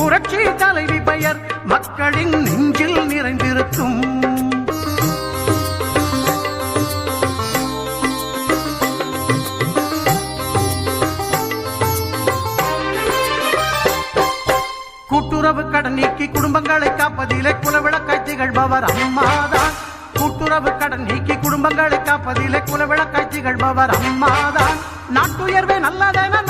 புரட்சி தலைவி பெயர் மக்களின் நெஞ்சில் நிறைந்திருக்கும். கூட்டுறவு கடன் நீக்கி குடும்பங்களை காப்பதிலே குலவிளக்காய் திகழ்பவர் அம்மாதான். கூட்டுறவு கடன் நீக்கி குடும்பங்களை காப்பதிலே குலவிளக்காய் திகழ்பவர் அம்மாதான். நாட்டுயர்வே நல்லதென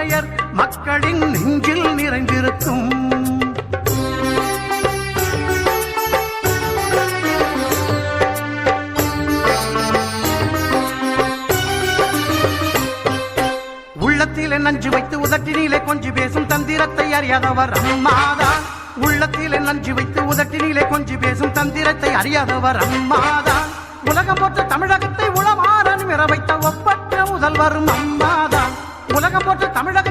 மக்களின் நெஞ்சில் நிறைந்திருக்கும். உள்ளத்திலே நஞ்சு வைத்து உதட்டினிலே கொஞ்சி பேசும் தந்திரத்தை அறியாதவர் அம்மாதான் உள்ளத்திலே நஞ்சு வைத்து உதட்டினிலே கொஞ்சி பேசும் தந்திரத்தை அறியாதவர் அம்மாதான் உலகம் போற்ற தமிழகத்தை உளமாற மிற வைத்த ஒப்பற்ற முதல்வரும் அம்மாதான் உலகம் போற்ற தமிழகத்தை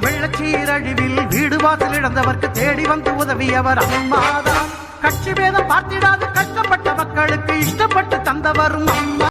வெள்ளச்சீரழிவில் வீடு வாசல் இழந்தவர்க்கு தேடி வந்து உதவியவர் அம்மாதான். கட்சி பேதம் பார்த்திடாது கஷ்டப்பட்ட மக்களுக்கு இஷ்டப்பட்டு தந்தவரும் அம்மா